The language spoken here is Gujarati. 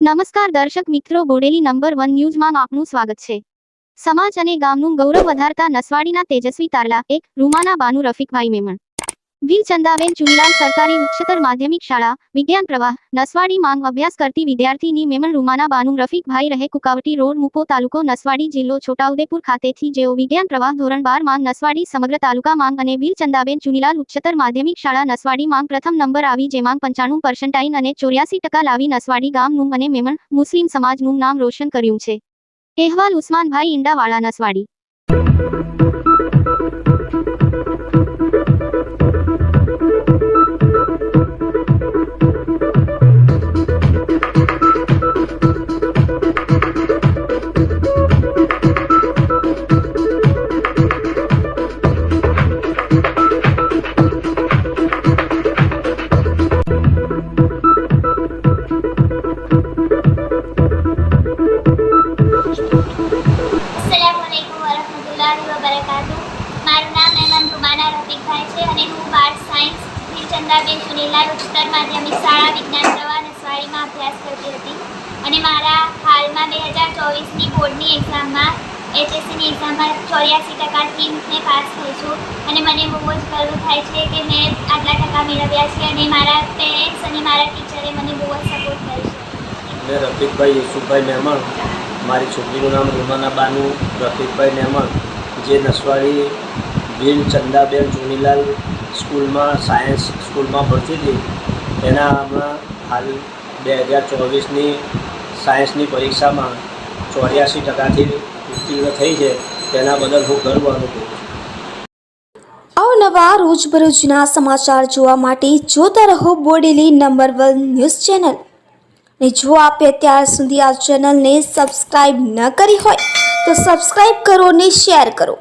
નમસ્કાર દર્શક મિત્રો, બોડેલી નંબર વન ન્યૂઝમાં આપનું સ્વાગત છે. સમાજ અને ગામનું ગૌરવ વધારતા નસવાડીના તેજસ્વી તારલા, એક રૂમાના બાનુ રફીકભાઈ મેમણ. વીર ચંદાબેન ચુનીલાલ સરકારી ઉચ્ચતર માધ્યમિક શાળા, વિજ્ઞાન પ્રવાહ, નસવાડી માંગ અભ્યાસ કરતી વિદ્યાર્થીની મેમણ રૂમાના બાનુ રફીકભાઈ રહે કુકાવટી રોડ મુપો તાલુકો નસવાડી જિલ્લો છોટાઉદેપુર ખાતેથી જેઓ વિજ્ઞાન પ્રવાહ ધોરણ બાર માંગ નસવાડી સમગ્ર તાલુકા માંગ અને વીર ચંદાબેન ચુનીલાલ ઉચ્ચતર માધ્યમિક શાળા નસવાડી માંગ પ્રથમ નંબર આવી જે માંગ પંચાણું પર્સન્ટાઇન અને ચોર્યાસી ટકા લાવી નસવાડી ગામનું અને મેમણ મુસ્લિમ સમાજનું નામ રોશન કર્યું છે. અહેવાલ ઉસ્માનભાઈ ઈંડાવાળા, નસવાડી. અને હું બાળ સાયન્સ વીરચંદ્રાબેન ચુનેલા ઉચ્ચતર માધ્યમિક શાળા વિજ્ઞાન પ્રવાહ નસવાડીમાં અભ્યાસ કરતી હતી. અને મારા હાલમાં બે હજાર ચોવીસની બોર્ડની એક્ઝામમાં, એચએસસીની એક્ઝામમાં ચોર્યાસી ટકાથી મેં પાસ થઈ છું. અને મને બહુ જ ગર્વ થાય છે કે મેં આટલા ટકા મેળવ્યા છે અને મારા પેરેન્ટ્સ અને મારા ટીચરે મને બહુ જ સપોર્ટ કર્યો છે. મેં રફીકભાઈ યુસુફભાઈ મહેમણ મારી છોકરીનું નામ રૂમાના બાનુ, રફીકભાઈ મહેમણ જે નસવાડી વીર ચંદાબેન ચુનીલાલ સ્કૂલમાં સાયન્સ સ્કૂલમાં ભરતી હતી. એના હમણાં હાલ બે હજાર ચોવીસની સાયન્સની પરીક્ષામાં ચોર્યાસી ટકાથી ઉત્તીર્ણ થઈ છે. તેના બદલ હું ગર્વ અનુભવું છું. અવનવા રોજબરોજના સમાચાર જોવા માટે જોતા રહો Bodeli number one news channel. ને જો આપે અત્યાર સુધી આ ચેનલને સબસ્ક્રાઇબ ન કરી હોય, તો સબસ્ક્રાઇબ કરો ને શેર કરો.